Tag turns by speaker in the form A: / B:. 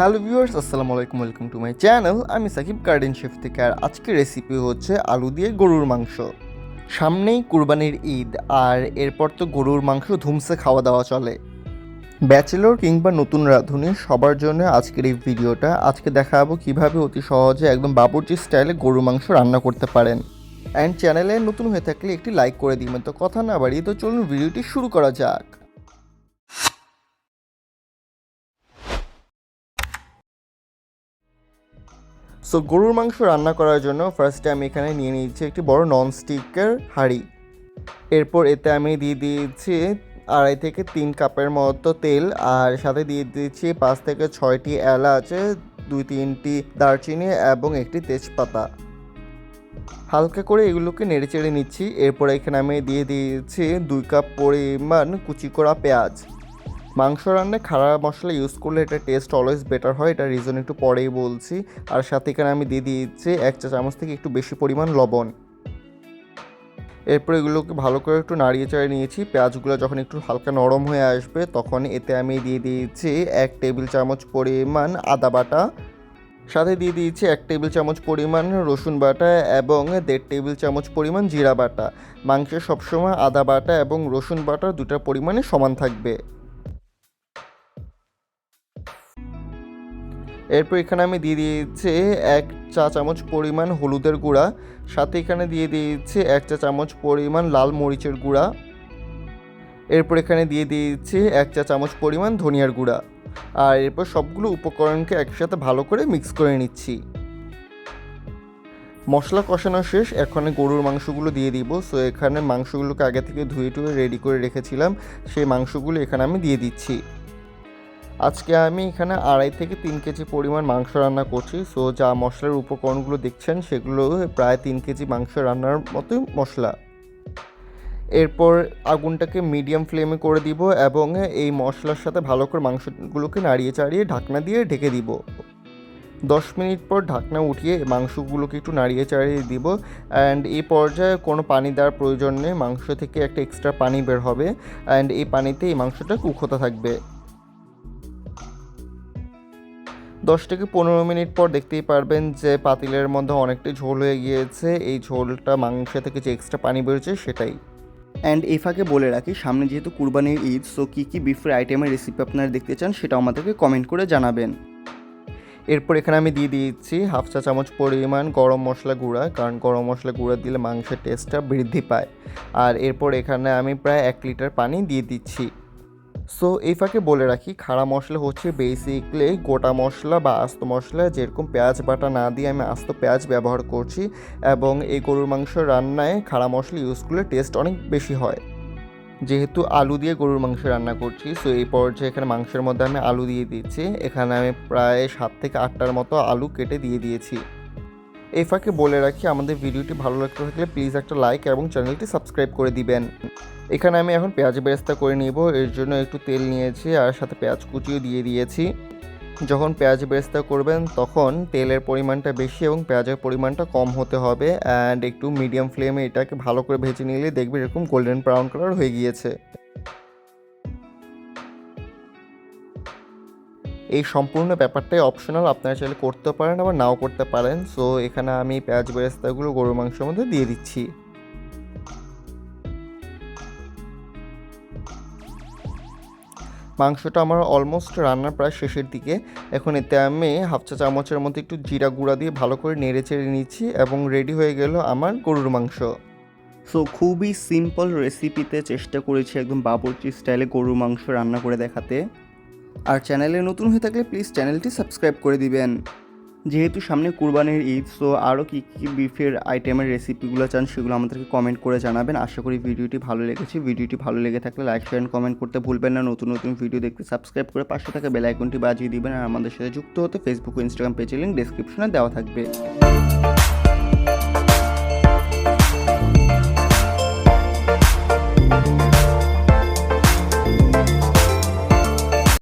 A: Hello viewers, আসসালামু আলাইকুম, welcome to my channel. আমি সাকিব গার্ডেন শেফ থেকে, আর আজকের রেসিপি হচ্ছে আলু দিয়ে গরুর মাংস। সামনেই কুরবানির ঈদ, আর এরপর তো গরুর মাংস ধুমসে খাওয়া দাওয়া চলে। ব্যাচেলর কিংবা নতুন রাঁধুনি, সবার জন্য আজকের এই ভিডিওটা। আজকে দেখাবো কীভাবে অতি সহজে একদম বাবুর্চি স্টাইলে গরুর মাংস রান্না করতে পারেন। অ্যান্ড চ্যানেলে নতুন হয়ে থাকলে একটি লাইক করে দিবেন। তো কথা না বাড়িয়ে, তো চলুন ভিডিওটি শুরু করা যাক। সো গরুর মাংস রান্না করার জন্য ফার্স্টে আমি এখানে নিয়ে নিয়েছি একটি বড় নন স্টিকের হাঁড়ি। এরপর এতে আমি দিয়ে দিয়েছি আড়াই থেকে তিন কাপের মতো তেল আর সাথে দিয়ে দিয়েছি পাঁচ থেকে ছয়টি এলাচ, দুই তিনটি দারচিনি এবং একটি তেজপাতা। হালকা করে এগুলোকে নেড়ে চেড়ে নিচ্ছি। এরপর এখানে আমি দিয়ে দিয়েছি দুই কাপ পরিমাণ কুচি করা পেঁয়াজ। মাংস রান্নায় খাড়া মশলা ইউজ করলে এটা টেস্ট অলওয়েজ বেটার হয় এটা রিজন একটু পরেই বলছি। আর সাথে এখানে আমি দিয়ে দিয়েছি এক চা চামচ থেকে একটু বেশি পরিমাণ লবণ। এরপর এগুলোকে ভালো করে একটু নাড়িয়ে চাড়িয়ে নিয়েছি। পেঁয়াজগুলো যখন একটু হালকা নরম হয়ে আসবে, তখন এতে আমি দিয়ে দিয়েছি এক টেবিল চামচ পরিমাণ আদা বাটা। সাথে দিয়ে দিয়েছি এক টেবিল চামচ পরিমাণ রসুন বাটা এবং দেড় টেবিল চামচ পরিমাণ জিরা বাটা। মাংসে সবসময় আদা বাটা এবং রসুন বাটা দুটার পরিমাণে সমান থাকবে। এরপর এখানে আমি দিয়ে দিয়েছি এক চা চামচ পরিমাণ হলুদের গুঁড়া, সাথে এখানে দিয়ে দিয়েছি এক চা চামচ পরিমাণ লাল মরিচের গুঁড়া। এরপর এখানে দিয়ে দিয়েছি এক চা চামচ পরিমাণ ধনিয়ার গুঁড়া। আর এরপর সবগুলো উপকরণকে একসাথে ভালো করে মিক্স করে নিচ্ছি। মশলা কষানো শেষ, এখন গরুর মাংসগুলো দিয়ে দিব। সো এখানে মাংসগুলোকে আগে থেকে ধুয়ে টুয়ে রেডি করে রেখেছিলাম, সেই মাংসগুলো এখানে আমি দিয়ে দিচ্ছি। আজকে আমি এখানে আড়াই থেকে তিন কেজি পরিমাণ মাংস রান্না করছি। সো যা মশলার উপকরণগুলো দেখছেন, সেগুলো প্রায় তিন কেজি মাংস রান্নার মতোই মশলা। এরপর আগুনটাকে মিডিয়াম ফ্লেমে করে দিব এবং এই মশলার সাথে ভালো করে মাংসগুলোকে নাড়িয়ে চাড়িয়ে ঢাকনা দিয়ে ঢেকে দিব। দশ মিনিট পর ঢাকনা উঠিয়ে মাংসগুলোকে একটু নাড়িয়ে চাড়িয়ে দিব অ্যান্ড এই পর্যায়ে কোনো পানি দেওয়ার প্রয়োজন নেই। মাংস থেকে একটা এক্সট্রা পানি বের হবে অ্যান্ড এই পানিতে এই মাংসটা কুক হতে থাকবে। দশ থেকে পনেরো মিনিট পর দেখতেই পারবেন যে পাতিলের মধ্যে অনেকটাই ঝোল হয়ে গিয়েছে। এই ঝোলটা মাংস থেকে যে এক্সট্রা পানি বেরোচ্ছে সেটাই। অ্যান্ড এই ফাঁকে বলে রাখি সামনে যেহেতু কুরবানির ঈদ সো কী কী বিফের আইটেমের রেসিপি আপনারা দেখতে চান সেটা আমাদেরকে কমেন্ট করে জানাবেন। এরপর এখানে আমি দিয়ে দিয়েছি হাফ চা চামচ পরিমাণ গরম মশলা গুঁড়া কারণ গরম মশলা গুঁড়া দিলে মাংসের টেস্টটা বৃদ্ধি পায়। আর এরপর এখানে আমি প্রায় এক লিটার পানি দিয়ে দিচ্ছি। সো এই ফাঁকে বলে রাখি, খাড়া মশলা হচ্ছে বেসিকলি গোটা মশলা বা আস্ত মশলা, যেরকম পেঁয়াজ বাটা না দিয়ে আমি আস্ত পেঁয়াজ ব্যবহার করছি এবং এই গরুর মাংস রান্নায় খাড়া মশলা ইউজ করলে টেস্ট অনেক বেশি হয়। যেহেতু আলু দিয়ে গরুর মাংস রান্না করছি সো এই পর্যায়ে এখানে মাংসের মধ্যে আমি আলু দিয়ে দিচ্ছি। এখানে আমি প্রায় সাত থেকে আটটার মতো আলু কেটে দিয়ে দিয়েছি। এই ফাঁকে বলে রাখি, আমাদের ভিডিওটি ভালো লাগতে থাকলে প্লিজ একটা লাইক এবং চ্যানেলটি সাবস্ক্রাইব করে দিবেন। এখানে আমি এখন পেঁয়াজ বেরেস্তা করে নিব, এর জন্য একটু তেল নিয়েছি আর সাথে পেঁয়াজ কুচিও দিয়ে দিয়েছি। যখন পেঁয়াজ বেরেস্তা করবেন, তখন তেলের পরিমাণটা বেশি এবং পেঁয়াজের পরিমাণটা কম হতে হবে অ্যান্ড একটু মিডিয়াম ফ্লেমে এটাকে ভালো করে ভেজে নিলে দেখবে এরকম গোল্ডেন ব্রাউন কালার হয়ে গিয়েছে। এই সম্পূর্ণ ব্যাপারটাই অপশনাল আপনারা চাইলে করতে পারেন, আবার নাও করতে পারেন। সো এখানে আমি পেঁয়াজ বেরেস্তাগুলো গরুর মাংসের মধ্যে দিয়ে দিচ্ছি। মাংসটা আমার অলমোস্ট রান্নার প্রায় শেষের দিকে। এখন এতে আমি হাফ চা চামচের মতো একটু জিরা গুঁড়া দিয়ে ভালো করে নেড়ে চেড়ে নিচ্ছি এবং রেডি হয়ে গেল আমার গরুর মাংস। সো খুবই সিম্পল রেসিপিতে চেষ্টা করেছি একদম বাবরচি স্টাইলে গরুর মাংস রান্না করে দেখাতে। আর চ্যানেলে নতুন হয়ে থাকলে প্লিজ চ্যানেলটি সাবস্ক্রাইব করে দিবেন। যেহেতু সামনে কুরবানির ঈদ সো আরও কী কী বিফের আইটেমের রেসিপিগুলো চান সেগুলো আমাদেরকে কমেন্ট করে জানাবেন। আশা করি ভিডিওটি ভালো লেগেছে। ভিডিওটি ভালো লেগে থাকলে লাইক শেয়ার কমেন্ট করতে ভুলবেন না। নতুন নতুন ভিডিও দেখতে সাবস্ক্রাইব করে পাশে থাকা বেল আইকনটি বাজিয়ে দিবেন। আর আমাদের সাথে যুক্ত হতে ফেসবুক ও ইনস্টাগ্রাম পেজের লিঙ্ক ডিসক্রিপশনে দেওয়া থাকবে।